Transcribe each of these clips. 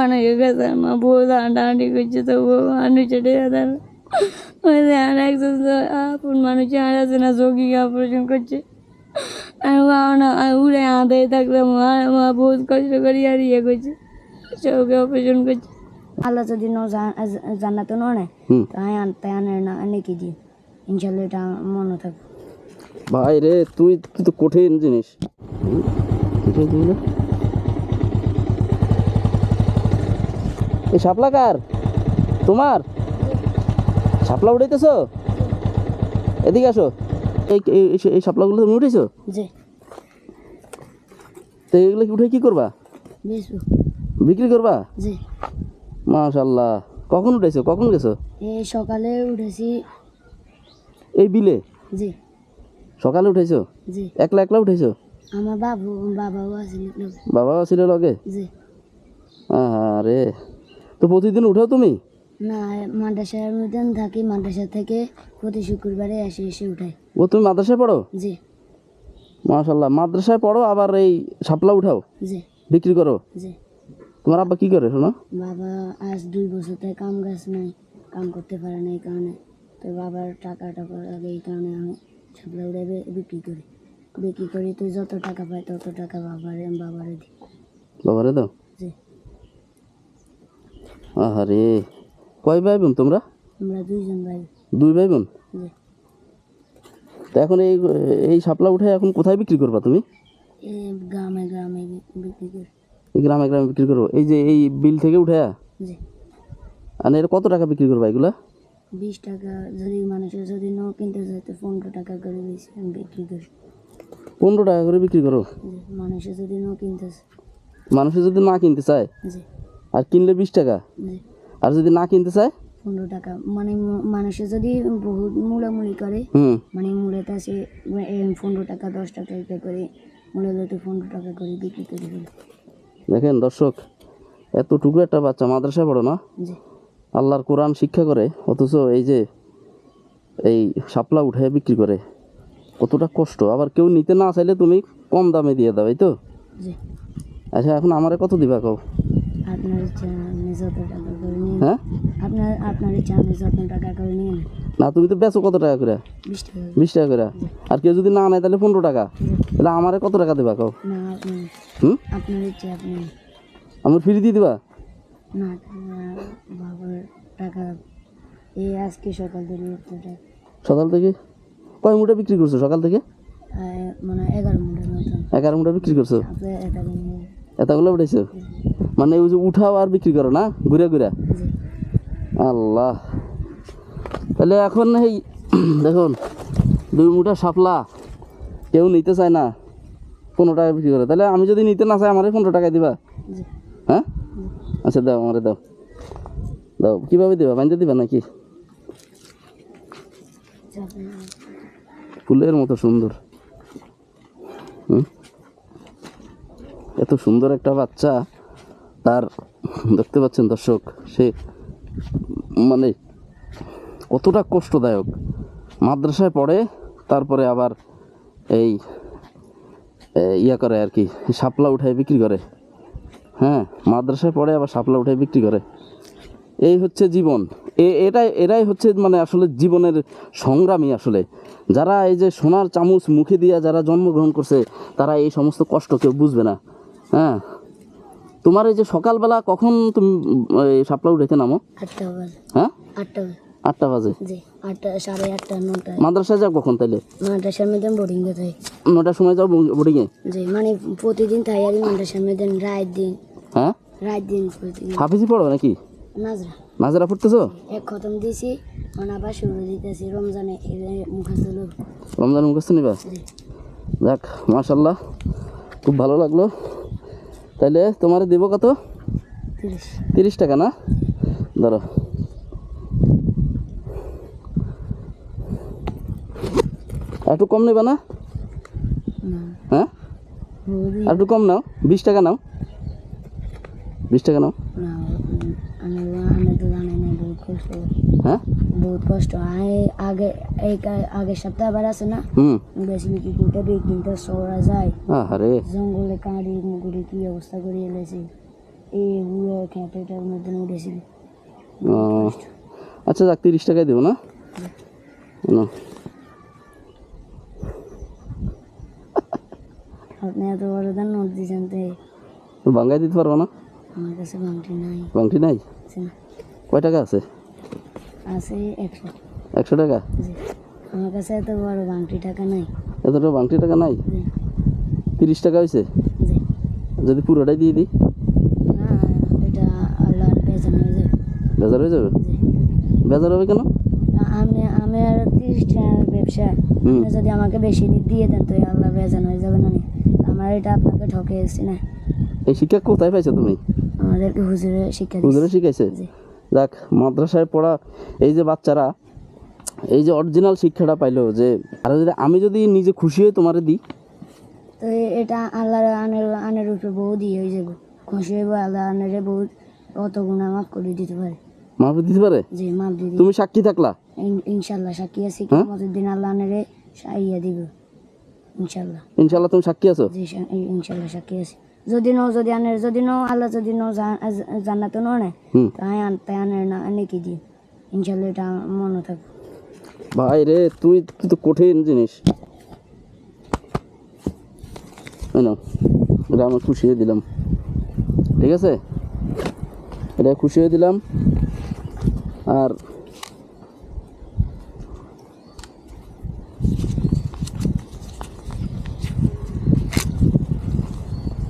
মানে গেছে আমার বউ হাঁটাহাঁটি করছে তো বউ মানুষ ছেড়ে যাবে ওই যে আর একজন তো আপন মানুষ আর আছে না যোগী অপারেশন করছে আর ও না উড়ে আঁধাই থাকলাম আমার বহুত কষ্ট করি আর ইয়ে করছে চোখে অপারেশন করছে আল্লাহ যদি ন জান্নাত নয় তাই আনতে আনে না আনে কি দিয়ে ইনশাল্লাহ এটা মনে থাকবে ভাই রে তুই তুই তো কঠিন জিনিস হুম? কঠিন জিনিস। এই শাপলা কার? তোমার? শাপলা উঠাইতেছ? এদিকে আসো। এই এই- শাপলাগুলো তুমি উঠেছো তো এগুলো কি উঠে কি করবা? বিক্রি করবা? মাশাল্লাহ কখন উঠেছো কখন গেছো? এই সকালে উঠেছি। এই বিলে? জি। সকালে উঠেছো জি। একলা একলা উঠেছো আমার বাবু বাবাও আছে বাবাও ছিল লগে? জি। আরে তো প্রতিদিন উঠো তুমি? না মাদ্রাসার মধ্যে থাকি মাদ্রাসা থেকে প্রতি শুক্রবারে এসে এসে উঠাই। ও তুমি মাদ্রাসায় পড়ো? জি। মাশাল্লাহ মাদ্রাসায় পড়ো আবার এই শাপলা উঠাও? জি। বিক্রি করো? জি। তোমার আব্বা কি করে শোনো? বাবা আজ দুই বছর থেকে কাম গাছ নাই কাম করতে পারে না এই কারণে। তো বাবার টাকা টাকা লাগে এই কারণে আমি ছাপলা উড়ে বিক্রি করি। বিক্রি করি তো যত টাকা পাই তত টাকা বাবারে বাবারে দিই। বাবারে দাও? জি। আহারে। কয় ভাই বোন তোমরা? আমরা দুইজন ভাই। দুই ভাই বোন তো এখন এই এই শাপলা উঠে এখন কোথায় বিক্রি করবা তুমি? গ্রামে গ্রামে বিক্রি করি। গ্রামে গ্রামে বিক্রি করব। এই যে এই বিল থেকে উঠে? আর এর কত টাকা বিক্রি করবা এগুলা? বিশ টাকা যদি মানুষের যদি ন কিনতে চায় তো পনেরো টাকা করে বিক্রি করি। পনেরো টাকা করে বিক্রি করো? মানুষের যদি ন কিনতে মানুষে যদি না কিনতে চায়? আর কিনলে বিশ টাকা? আর যদি না কিনতে চায়? পনেরো টাকা। মানে মানুষে যদি বহুত মূলামূলি করে মানে মূলেতে সে পনেরো টাকা দশ টাকা এটা করে মূলে তো পনেরো টাকা করে বিক্রি করে দেখেন দর্শক এতটুকু একটা বাচ্চা মাদ্রাসায় পড়ো না? আল্লাহর কোরআন শিক্ষা করে অথচ এই যে এই সাপলা উঠে বিক্রি করে কতটা কষ্ট। আবার কেউ নিতে না চাইলে তুমি কম দামে দিয়ে দাও এই তো? আচ্ছা এখন আমারে কত দিবা কও? আপনার ইচ্ছা আপনি যত টাকা করে নিন। হ্যাঁ? আপনার আপনার ইচ্ছা আপনি যত টাকা করে নিন। না তুমি তো বেচো কত টাকা করে? বিশ টাকা করে। আর কেউ যদি না নেয় তাহলে পনেরো টাকা। তাহলে আমারে কত টাকা দিবা হুম? আপনার ইচ্ছা আপনি আমার ফ্রি দিয়ে দিবা? না না, বাবার টাকা। এই আজকে সকাল থেকে সকাল থেকে? কয় মুঠা বিক্রি করছ সকাল থেকে? মানে এগারো এগারো মুঠা বিক্রি করছ? এতগুলো উঠেছো? মানে ওই যে উঠাও আর বিক্রি করো না? ঘুরে ঘুরে? আল্লাহ। তাহলে এখন এই দেখুন দুই মুঠা শাপলা কেউ নিতে চায় না পনেরো টাকা বিক্রি করে। তাহলে আমি যদি নিতে না চাই আমারে পনেরো টাকায় দিবা? হ্যাঁ? আচ্ছা দাও আমারে দাও। দাও কীভাবে দিবা? বাঁধতে দিবা নাকি? ফুলের মতো সুন্দর। হুম? এত সুন্দর একটা বাচ্চা তার, দেখতে পাচ্ছেন দর্শক, সে মানে কতটা কষ্টদায়ক। মাদ্রাসায় পড়ে, তারপরে আবার এই ইয়া করে আর কি, শাপলা উঠায় বিক্রি করে। হ্যাঁ মাদ্রাসায় পড়ে, আবার শাপলা উঠায় বিক্রি করে। এই হচ্ছে জীবন। এ, এটাই, এরাই হচ্ছে মানে আসলে জীবনের সংগ্রামী আসলে। যারা এই যে সোনার চামচ মুখে দিয়া যারা জন্মগ্রহণ করছে, তারা এই সমস্ত কষ্ট কেউ বুঝবে না। হ্যাঁ। তোমার এই যে সকালবেলা কখন তুমি শাপলা উঠাইতে নামো? আটটা বাজে। হ্যাঁ? আটটা বাজে। আটটা বাজে? জি আটটা সাড়ে আটটা নটায় মাদ্রাসায় যাও কখন তাইলে? মাদ্রাসার মধ্যে বোর্ডিংয়ে থাকি নটার সময় যাও জি মানে প্রতিদিন থাই আর মাদ্রাসার মধ্যে রাত দিন। হ্যাঁ? রাত দিন প্রতিদিন। হাফিজি পড়ো নাকি? নাজরা। নাজারা পড়তেছো? এক খতম মানে আবার শুরু দিতেছি রমজানে রমজান মুখস্থ নিবা। যাক মাশাল্লাহ খুব ভালো লাগল। তাইলে তোমার দেবো কত? তিরিশ। টাকা না? ধরো। একটু কম নেবা না? হ্যাঁ? একটু কম নাও। বিশ টাকা নাও। বিশ টাকা নাও। হ্যাঁ? বহুত কষ্ট। আগে এই আগের সপ্তাহে আবার আছে না? হুম। বেশি বিক্রি করতে দুই তিনটা সরা যায়। আরে জঙ্গলে কাঁড়ি মুগুড়ি কি অবস্থা করে এলেছি এই বুড়ো খেতেটার মধ্যে উঠেছিল। আচ্ছা যাক তিরিশ টাকায় দেবো না? না। আপনি এত বড় দান নোট দিয়েছেন তো। বাঙ্গাই দিতে পারব না? আমার কাছে বাংটি নাই। বাংটি নাই? কয় টাকা আছে? আছে একশো। একশো টাকা? জি। আমার কাছে এত বড় বাংটি টাকা নাই। এতটা বাংটি টাকা নাই? তিরিশ টাকা হয়েছে জি। যদি পুরোটাই দিয়ে দিই? না ওইটা আল্লাহর বেজন হয়ে যাবে। বেজার হয়ে যাবে? বেজার হবে কেন? আমি আমি আর তিরিশ ব্যবসা। যদি আমাকে বেশি নি- দিয়ে দেন তো আল্লাহ বেজান হয়ে যাবে না? আমার এটা আপনাকে ঠকে এসেছি না। এই শিক্ষা কোথায় পাইছো তুমি? আমাদেরকে হুজুরে শিক্ষা হুজুরে শিখাইছে? যাক মাদ্রাসায় পড়া এই যে বাচ্চারা এই যে অরিজিনাল শিক্ষাটা পাইলো যে আর যদি আমি যদি নিজে খুশি হয়ে তোমারে দিই। তো এটা আল্লাহর আনের আনের উপরে বহু দিয়ে হয়ে যাবে। খুশি হইব আল্লাহ আনের বহুত অত গুণা মাফ করে দিতে পারে। মাফ দিতে পারে? জি মাফ দিয়ে তুমি সাক্ষী থাকলা? ইন- ইনশাল্লাহ সাক্ষী আছি হ্যাঁ? কিয়ামতের দিন আল্লাহ আনেরে সাইয়া দিব। ইনশাল্লাহ। ইনশাল্লাহ তুমি সাক্ষী আছো? জি ইনশাল্লাহ সাক্ষী আছি। যদি নো যদি আনের যদি নো আল্লাহ যদি নো জান্নাত নো নেয় তাই আন তাই আনের না আনে কি দিও ইনশাল্লাহ এটা মনে থাকবে। ভাই রে তুই তো কঠিন জিনিস। এটা আমি খুশি হয়ে দিলাম। ঠিক আছে? এটা খুশি হয়ে দিলাম। আর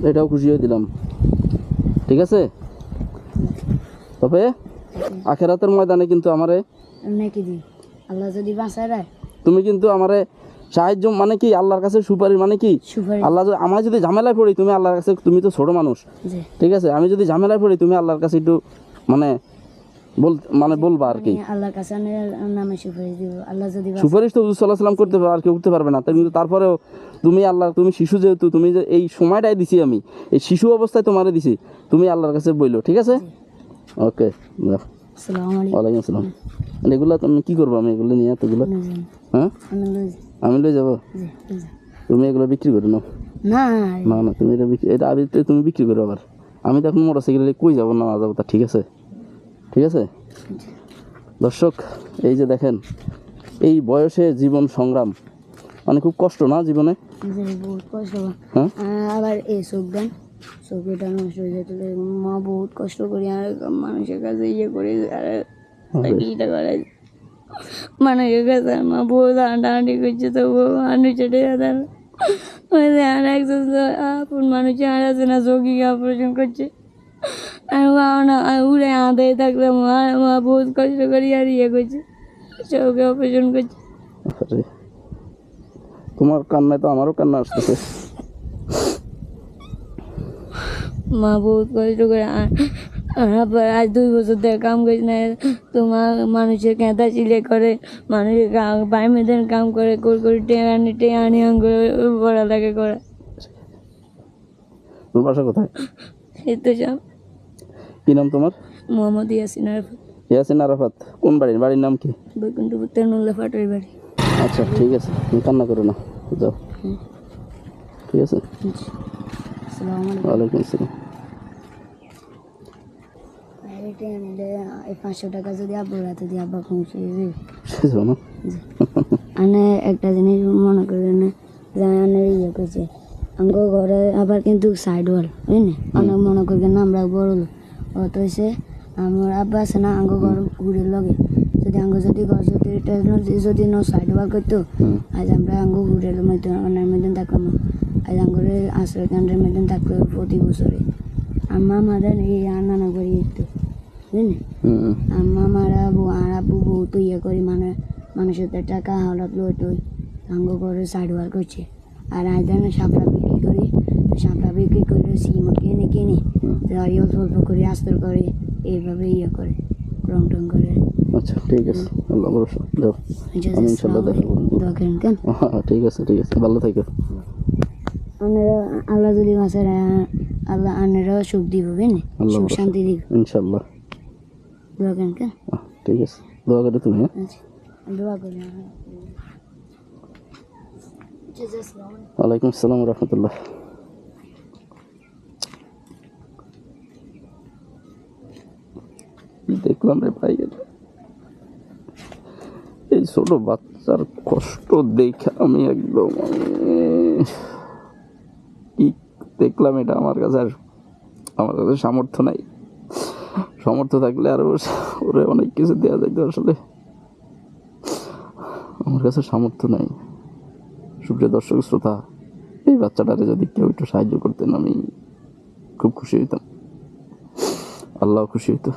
এটাও খুশি হয়ে দিলাম। ঠিক আছে? তবে আখেরাতের ময়দানে কিন্তু আমারে আল্লাহ যদি বাঁচায় তুমি কিন্তু আমারে সাহায্য মানে কি আল্লাহর কাছে সুপারিশ মানে কি আল্লাহ আমার যদি ঝামেলায় পড়ি তুমি আল্লাহর কাছে তুমি তো ছোট মানুষ। ঠিক আছে? আমি যদি ঝামেলায় পড়ি তুমি আল্লাহর কাছে একটু মানে বল মানে বলবা আর কি। আমি আল্লাহর কাছে নামে সুপারিশ দিব। আল্লাহ যদি সুপারিশ তো সাল্লাহ সাল্লাম করতে পারবে আর কেউ করতে পারবে না। কিন্তু তারপরেও তুমি আল্লাহ তুমি শিশু যেহেতু তুমি যে এই সময়টাই দিছি আমি এই শিশু অবস্থায় তোমারে দিছি তুমি আল্লাহর কাছে বইলো ঠিক আছে? ওকে ওয়ালাইকুম আসসালাম। এগুলো তুমি কি করব আমি এগুলো নিয়ে এতগুলো। হ্যাঁ? আমি যাব। তুমি এগুলো বিক্রি করে নাও। না। না না তুমি এটা এটা তুমি বিক্রি করো আবার। আমি তো এখন মোটর সাইকেলে কই যাব না যাব তা ঠিক আছে? ঠিক আছে? দর্শক এই যে দেখেন এই বয়সে জীবন সংগ্রাম মানে খুব কষ্ট না জীবনে? হয়। আর আবার এই চোখ দেন এটা নষ্ট হয়ে যেত মা বহুত কষ্ট করি আর মানুষের কাছে ইয়ে করে আর চিকিৎসা করে মানুষের কাছে মা বহুত হাঁটাহাঁটি করছে তো বউ হাঁটু চেটে যাতার ওই যে আর একজন আপন মানুষে হাঁটাচ্ছে না যোগী অপারেশন করছে। আর মা না আর উড়ে আঁধাই থাকলে মা মা বহুত কষ্ট করি আর ইয়ে করছে চোখে অপারেশন করছে। আরে, তোমার কান্নায় তো আমারও কান্না আসতেছে। মা বহুত কষ্ট করে আ- আবার আজ দুই বছর ধরে কাম করি না তো মা মানুষের কেঁদা চিলে করে মানুষের বাই মেয়েদের কাম করে করে করে টেনে আনি টেনে আনি করে বড়া লাগে করে। তোর বাসা কোথায়? এই তো কি নাম তোমার? মোহাম্মদ ইয়াসিন আরফাত। ইয়াসিন আরাফাত। কোন বাড়ির? বাড়ির নাম কি? বৈকুণ্ঠপুর তেনুল্লা ফাটারি বাড়ি। আচ্ছা ঠিক আছে। তুমি কান্না করো না। যাও। ঠিক আছে? আসসালামু আলাইকুম। ওয়ালাইকুম আসসালাম। পাঁচশো টাকা যদি দিয়ে আব্বা পৌঁছে আনে একটা জিনিস মনে করেন না যে আনে ইয়ে করছে। ঘরে আবার কিন্তু সাইড ওয়াল বুঝলি? অনেক মনে আমরা বড় অত হয়েছে আমার আব্বা আছে না আঙ্গ ঘর ঘুরে লগে। যদি আঙ্গ যদি ঘর যদি যদি ন সাইড ওয়াল করতো। আজ আমরা আঙ্গ ঘুরে মধ্যে অনেক মধ্যে থাকলাম আজ আঙ্গরে আশ্রয় কেন্দ্রের মধ্যে থাকল প্রতি বছরে আম্মা আমাদের এই রান্না করি একটু। বুঝলি আম্মা মারা আর আব্বু বউ তো ইয়ে করি মানে মানুষের টাকা হঠাৎ লই তুই সাঙ্গ করে সাইড ওয়ার করছে আর আজ সাপড়া বিক্রি করে সিম কিনে কিনে গাড়ি অল্প অল্প করে আস্তর করে এইভাবে ইয়ে করে রং টং করে। আচ্ছা ঠিক আছে। আল্লাহ ভরসা। যাও। আমি ইনশাল্লাহ দেখা করব। দেখেন কেন? হ্যাঁ ঠিক আছে ঠিক আছে। ভালো থেকো। আপনারা আল্লাহ যদি মাসের আল্লাহ আনেরা সুখ দিব আল্লাহ সুখ শান্তি দিব। ইনশাল্লাহ দেখেন কেন? আহ, ঠিক আছে। দোয়া করে তুমি হ্যাঁ? আচ্ছা দোয়া করি। ওয়ালাইকুম আসসালাম রহমতুল্লাহ। কি দেখলাম রে ভাই? এই ছোট বাচ্চার কষ্ট দেখে আমি একদম কি দেখলাম এটা আমার কাছে আর আমার কাছে সামর্থ্য নাই। সামর্থ্য থাকলে আরও ওরে অনেক কিছু দেওয়া যাইতো আসলে। আমার কাছে সামর্থ্য নাই। সুপ্রিয় দর্শক, শ্রোতা, এই বাচ্চাটারে যদি কেউ একটু সাহায্য করতেন, আমি খুব খুশি হইতাম। আল্লাহ খুশি হইতো।